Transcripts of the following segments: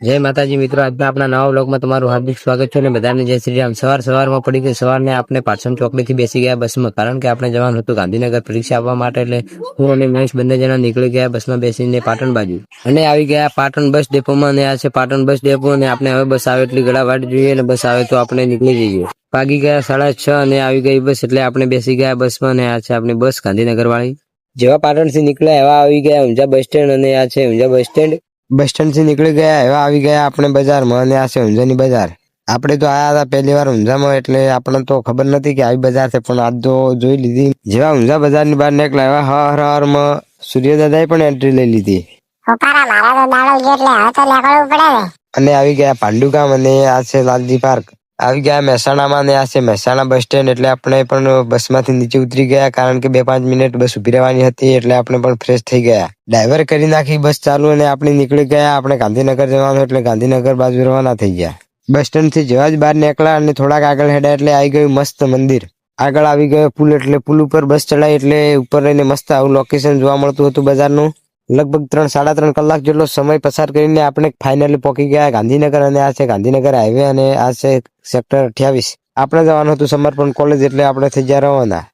જય માતાજી મિત્રો, આજના આપણા નવા બ્લોગમાં તમારું હાર્દિક સ્વાગત છે અને બધાને જય શ્રી રામ. સવાર સવારમાં પડી ગઈ સવારને આપણે પાછળ ચોકડીથી બેસી ગયા બસમાં, કારણ કે આપણે જવાનું હતું ગાંધીનગર પરીક્ષા આપવા માટે, એટલે હું અને મહેશ બંને જણા નીકળી ગયા બસમાં બેસીને પાટણ બાજુ. અને આવી ગયા પાટણ બસ ડેપોમાં, અને આ છે પાટણ બસ ડેપો, અને આપણે હવે બસ આવે એટલી ગળા વાટ જોઈએ, અને બસ આવે તો આપણે નીકળી જઈએ. ભાગી ગયા સાડા છ અને આવી ગઈ બસ, એટલે આપણે બેસી ગયા બસમાં, અને આ છે આપણી બસ ગાંધીનગર વાળી જેવા પાટણથી નીકળ્યા એવા આવી ગયા ઊંઝા બસ સ્ટેન્ડ, અને આ છે ઊંઝા બસ સ્ટેન્ડ. બસ સ્ટેન્ડથી નીકળી ગયા એવા આવી ગયા આપણે બજારમાં અને આ છે ઊંઝાની બજાર. આપણે તો આયા હતા પહેલી વાર ઊંઝામાં એટલે આપણને તો ખબર નથી કે આવી બજાર છે પણ આજ તો જોઈ લીધી. જેવા ઊંઝા બજારની બહાર નીકળ્યા એવા હર હરમાં સૂર્યદાદાએ પણ એન્ટ્રી લઈ લીધી. અને આવી ગયા પાંડુગામ અને આ છે લાલજી પાર્ક. આવી ગયા, મહેસાણામાં ને આ છે મહેસાણા બસ સ્ટેન્ડ એટલે આપણે પણ બસમાંથી નીચે ઉતરી ગયા કારણ કે બે પાંચ મિનિટ બસ ઊભી રહેવાની હતી એટલે આપણે પણ ફ્રેશ થઈ ગયા. ડ્રાઈવર કરી નાખી બસ ચાલુ અને આપણે નીકળી ગયા. આપણે ગાંધીનગર જવાનું એટલે ગાંધીનગર બાજુ રવાના થઈ ગયા. બસ સ્ટેન્ડથી જેવા જ બહાર નીકળ્યા અને થોડાક આગળ હેડા એટલે આવી ગયું મસ્ત મંદિર. આગળ આવી ગયો પુલ એટલે પુલ ઉપર બસ ચડાઈ એટલે ઉપર રહીને મસ્ત આવું લોકેશન જોવા મળતું હતું બજારનું. લગભગ ત્રણ, સાડા ત્રણ કલાક જેટલો સમય પસાર કરીને આપણે ફાઇનલી પહોંચી ગયા. ગાંધીનગર અને આ છે ગાંધીનગર હાઈવે અને આ છે સેક્ટર અઠ્યાવીસ. આપણે જવાનું હતું સમર્પણ કોલેજ એટલે આપણે થઈ ગયા રવાના.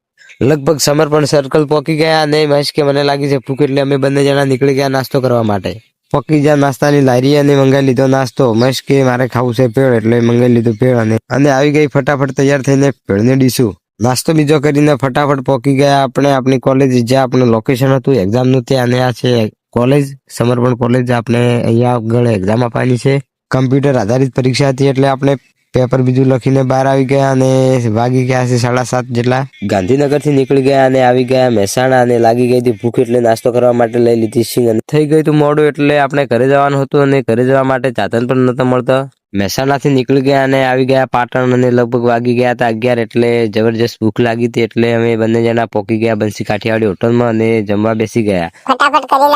લગભગ સમર્પણ સર્કલ પહોંચી ગયા અને મહેશ કે મને લાગી છે ભૂખ એટલે અમે બંને જણા નીકળી ગયા નાસ્તો કરવા માટે. પકી ગયા નાસ્તાની લારી અને મંગાવી લીધો નાસ્તો. મહેશ કે મારે ખાવું છે પેળ એટલે મંગાવી લીધું પેળ અને આવી ગઈ ફટાફટ તૈયાર થઈને પેળને ડીશું. નાસ્તો બીજો કરીને ફટાફટ પહોંચી ગયા. આપણે આપણી કોલેજ જ્યાં આપણું લોકેશન હતું એક્ઝામનું ત્યાં અને આ છે. કોલેજ સમર્પણ કોલેજ આપણે અહીંયા આગળ એક્ઝામ આપવાની છે. કમ્પ્યુટર આધારિત પરીક્ષા હતી એટલે આપણે પેપર બીજું લખીને બહાર આવી ગયા અને વાગી ગયા છે સાડા સાત જેટલા. ગાંધીનગરથી નીકળી ગયા અને આવી ગયા મહેસાણા અને લાગી ગઈ હતી ભૂખ એટલે નાસ્તો કરવા માટે લઈ લીધી સિંગ થઈ ગયું હતું મોડું એટલે આપણે ઘરે જવાનું હતું અને ઘરે જવા માટે ચાતન પણ નહોતા મળતો. મહેસાણા થી નીકળી ગયા અને આવી ગયા પાટણ અને લગભગ વાગી ગયા હતા અગિયાર એટલે જબરજસ્ત ભૂખ લાગી હતી એટલે અમે બંને જણા પોકી ગયા બંસી કાઠિયાવાડી હોટલમાં અને જમવા બેસી ગયા. ફટાફટ કરી